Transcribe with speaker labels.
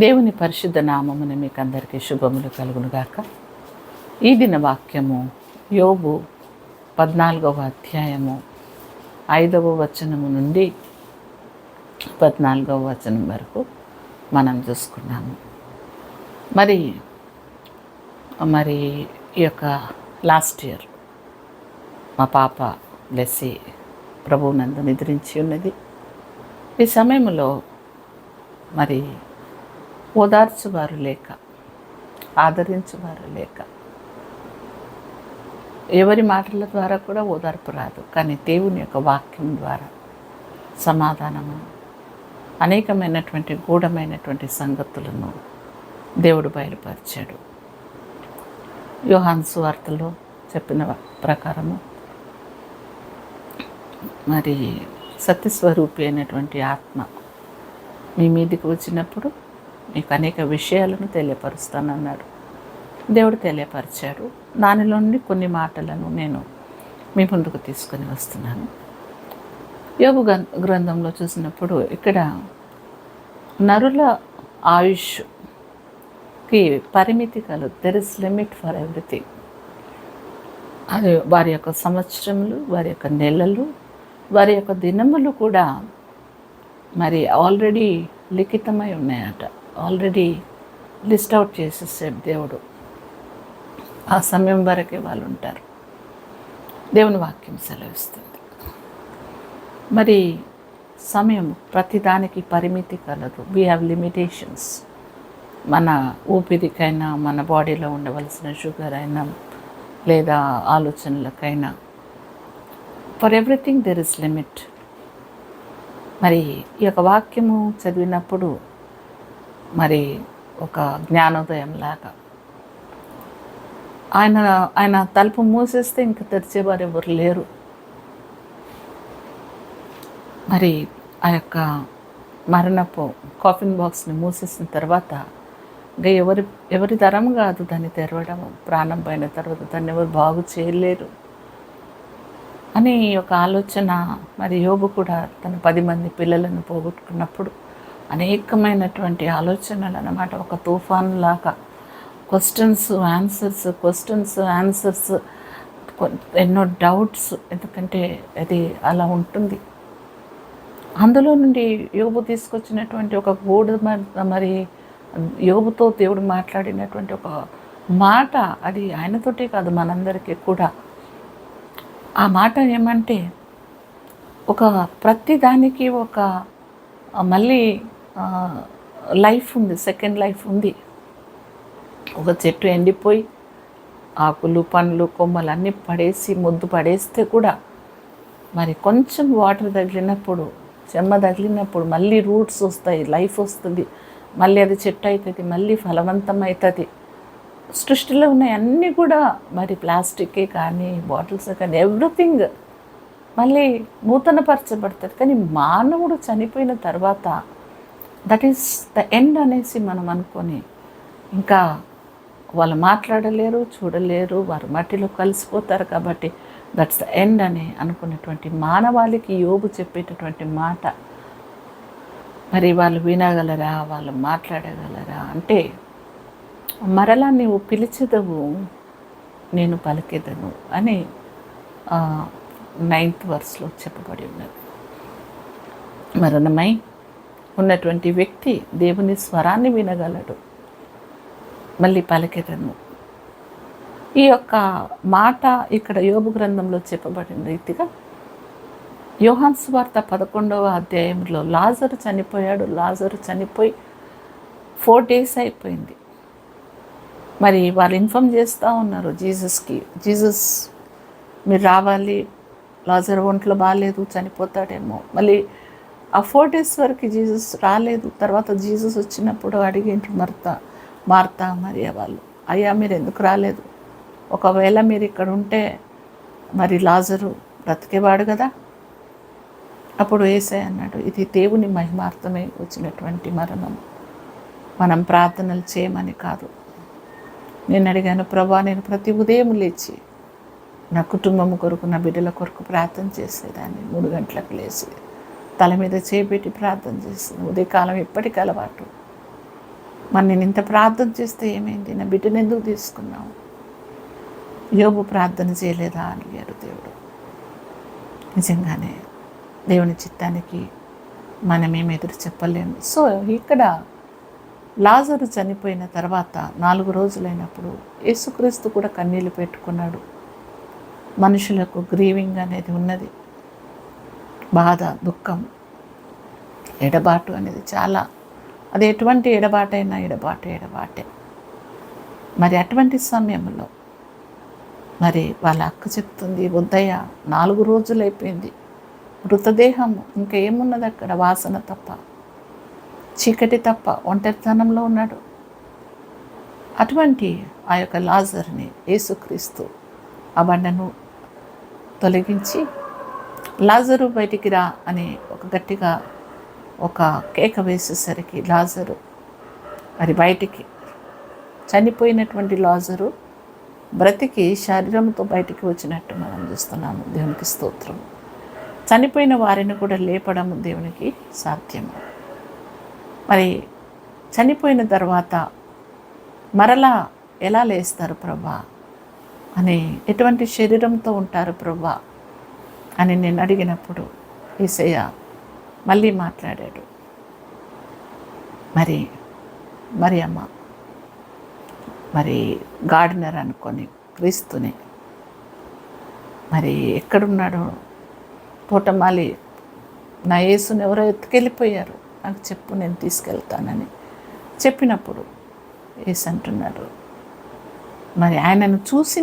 Speaker 1: దేవుని పరిశుద్ధ నామమున మీకు అందరికీ శుభములు కలుగునుగాక. ఈ దిన వాక్యము యోబు పద్నాలుగవ అధ్యాయము ఐదవ వచనము నుండి పద్నాలుగవ వచనం వరకు మనం చూసుకున్నాము. మరి మరి ఈ యొక్క లాస్ట్ ఇయర్ మా పాప లెస్సి ప్రభువునందు నిద్రించి ఉన్నది. ఈ సమయంలో మరి ఓదార్చువారు లేక ఆదరించువారు లేక. ఎవరి మాటల ద్వారా కూడా ఓదార్పు రాదు. కానీ దేవుని యొక్క వాక్యం ద్వారా సమాధానము అనేకమైనటువంటి గూఢమైనటువంటి సంగతులను దేవుడు బయలుపరిచాడు. యోహాన్ వార్తలో చెప్పిన ప్రకారము మరి సత్యస్వరూపి అయినటువంటి ఆత్మ మీ మీదికి వచ్చినప్పుడు మీకు అనేక విషయాలను తెలియపరుస్తానన్నాడు. దేవుడు తెలియపరిచాడు. దానిలో నుండి కొన్ని మాటలను నేను మీ ముందుకు తీసుకొని వస్తున్నాను. యోగు గ్రం- గ్రంథంలో చూసినప్పుడు ఇక్కడ నరుల ఆయుష్కి పరిమితి కలదు. There is limit for everything అది వారి యొక్క సంవత్సరములు వారి యొక్క నెలలు వారి యొక్క దినములు కూడా మరి ఆల్రెడీ లిఖితమై ఉన్నాయట. ఆల్రెడీ లిస్ట్ అవుట్ చేసేసాడు దేవుడు. ఆ సమయం వరకే వాళ్ళు ఉంటారు. దేవుని వాక్యం సెలవిస్తుంది. మరి సమయం ప్రతిదానికి పరిమితి కలదు. వీ హ్యావ్ లిమిటేషన్స్ మన ఊపిరికైనా మన బాడీలో ఉండవలసిన షుగర్ అయినా లేదా ఆలోచనలకైనా. For everything there is limit మరి ఈ యొక్క వాక్యము చదివినప్పుడు మరి ఒక జ్ఞానోదయం లాగా. ఆయన ఆయన తలుపు మూసేస్తే ఇంకా తెరిచేవారు ఎవరు లేరు. మరి ఆ యొక్క మరణపు కాఫిన్ బాక్స్ని మూసేసిన తర్వాత ఇంకా ఎవరి ఎవరి తరం కాదు దాన్ని తెరవడం ప్రాణం పోయిన తర్వాత దాన్ని ఎవరు బాగు చేయలేరు అని ఒక ఆలోచన. మరి యోగు కూడా తన పది మంది పిల్లలను పోగొట్టుకున్నప్పుడు అనేకమైనటువంటి ఆలోచనలు అన్నమాట ఒక తుఫాన్ లాగా క్వశ్చన్స్ ఆన్సర్స్ క్వశ్చన్స్ ఆన్సర్స్ ఎన్నో డౌట్స్ ఎందుకంటే అది అలా ఉంటుంది. అందులో నుండి యోబు తీసుకొచ్చినటువంటి ఒక గూడు మరి యోబుతో దేవుడు మాట్లాడినటువంటి ఒక మాట అది ఆయనతోటే కాదు మనందరికీ కూడా. ఆ మాట ఏమంటే ఒక ప్రతిదానికి ఒక మళ్ళీ లైఫ్ ఉంది సెకండ్ లైఫ్ ఉంది. ఒక చెట్టు ఎండిపోయి ఆకులు పండ్లు కొమ్మలు అన్నీ పడేసి ముద్దు పడేస్తే కూడా మరి కొంచెం వాటర్ తగిలినప్పుడు చెమ్మ తగిలినప్పుడు మళ్ళీ రూట్స్ వస్తాయి లైఫ్ వస్తుంది. మళ్ళీ అది చెట్టు అవుతుంది మళ్ళీ ఫలవంతం అవుతుంది సృష్టిలో ఉన్నాయి అన్నీ కూడా మరి ప్లాస్టికే కానీ బాటిల్స్ కానీ ఎవ్రీథింగ్ మళ్ళీ నూతనపరచబడుతుంది. కానీ మానవుడు చనిపోయిన తర్వాత దట్ ఈస్ ద ఎండ్ అనేసి మనం అనుకొని ఇంకా వాళ్ళు మాట్లాడలేరు చూడలేరు వారు మట్టిలో కలిసిపోతారు కాబట్టి దట్స్ ద ఎండ్ అని అనుకున్నటువంటి మానవాళికి యోగు చెప్పేటటువంటి మాట. మరి వాళ్ళు వినగలరా? వాళ్ళు మాట్లాడగలరా? అంటే మరలా నీవు పిలిచెదవు నేను పలికెదను అని నైన్త్ వర్స్లో చెప్పబడి ఉన్నది. మరణమై ఉన్నటువంటి వ్యక్తి దేవుని స్వరాన్ని వినగలడు. మళ్ళీ పలికెదను ఈ యొక్క మాట ఇక్కడ యోబు గ్రంథంలో చెప్పబడిన రీతిగా యోహాన్ వార్త పదకొండవ అధ్యాయంలో లాజరు చనిపోయాడు. లాజరు చనిపోయి ఫోర్ డేస్ అయిపోయింది. మరి వాళ్ళు ఇన్ఫామ్ చేస్తూ ఉన్నారు జీసస్కి. జీసస్ మీరు రావాలి లాజర్ ఒంట్లో బాగాలేదు చనిపోతాడేమో. మళ్ళీ ఆ ఫోర్ డేస్ వరకు జీసస్ రాలేదు. తర్వాత జీసస్ వచ్చినప్పుడు అడిగేంటి మర్తా మార్తా మరియా వాళ్ళు అయ్యా మీరు ఎందుకు రాలేదు? ఒకవేళ మీరు ఇక్కడ ఉంటే మరి లాజరు బ్రతికేవాడు కదా? అప్పుడు ఏసై అన్నాడు ఇది దేవుని మహిమార్థమై వచ్చినటువంటి మరణం మనం ప్రార్థనలు చేయమని కాదు. నేను అడిగాను ప్రభా నేను ప్రతి ఉదయం లేచి నా కుటుంబం కొరకు నా బిడ్డల కొరకు ప్రార్థన చేసేదాన్ని. మూడు గంటలకు లేచి తల మీద చేపెట్టి ప్రార్థన చేస్తుంది ఉదయకాలం ఎప్పటికీ అలవాటు. మరి నేను ఇంత ప్రార్థన చేస్తే ఏమైంది? నా బిడ్డను ఎందుకు తీసుకున్నావు? యోబు ప్రార్థన చేయలేదా? అని అడిగారు దేవుడు. నిజంగానే దేవుని చిత్తానికి మనమేం ఎదురు చెప్పలేము. సో ఇక్కడ లాజరు చనిపోయిన తర్వాత నాలుగు రోజులైనప్పుడు యేసుక్రీస్తు కూడా కన్నీళ్ళు పెట్టుకున్నాడు. మనుషులకు గ్రీవింగ్ అనేది ఉన్నది. బాధ దుఃఖం ఎడబాటు అనేది చాలా. అది ఎటువంటి ఎడబాటైనా ఎడబాటు ఎడబాటే. మరి అటువంటి సమయంలో మరి వాళ్ళ అక్క చెప్తుంది వద్దయ్య నాలుగు రోజులు అయిపోయింది. మృతదేహం ఇంకా ఏమున్నది అక్కడ? వాసన తప్ప. చీకటి తప్ప. ఒంటరితనంలో ఉన్నాడు. అటువంటి ఆ యొక్క లాజర్ని యేసుక్రీస్తు ఆ బండను తొలగించి లాజరు బయటికి రా అని ఒక గట్టిగా ఒక కేక వేసేసరికి లాజరు మరి బయటికి చనిపోయినటువంటి లాజరు బ్రతికి శరీరంతో బయటికి వచ్చినట్టు మనం చూస్తున్నాము. దేవునికి స్తోత్రం. చనిపోయిన వారిని కూడా లేపడం దేవునికి సాధ్యము. మరి చనిపోయిన తర్వాత మరలా ఎలా లేస్తారు ప్రభా? అని ఎటువంటి శరీరంతో ఉంటారు ప్రభా? అని నేను అడిగినప్పుడు ఈసయ్య మళ్ళీ మాట్లాడాడు. మరి మరి అమ్మ మరి గార్డెనర్ అనుకొని క్రీస్తుని మరి ఎక్కడున్నాడు? తోటమాలి నా యేసుని ఎవరో ఎత్తుకెళ్ళిపోయారు. నాకు చెప్పు నేను తీసుకెళ్తానని చెప్పినప్పుడు ఏసు అంటున్నాడు మరి ఆయనను చూసి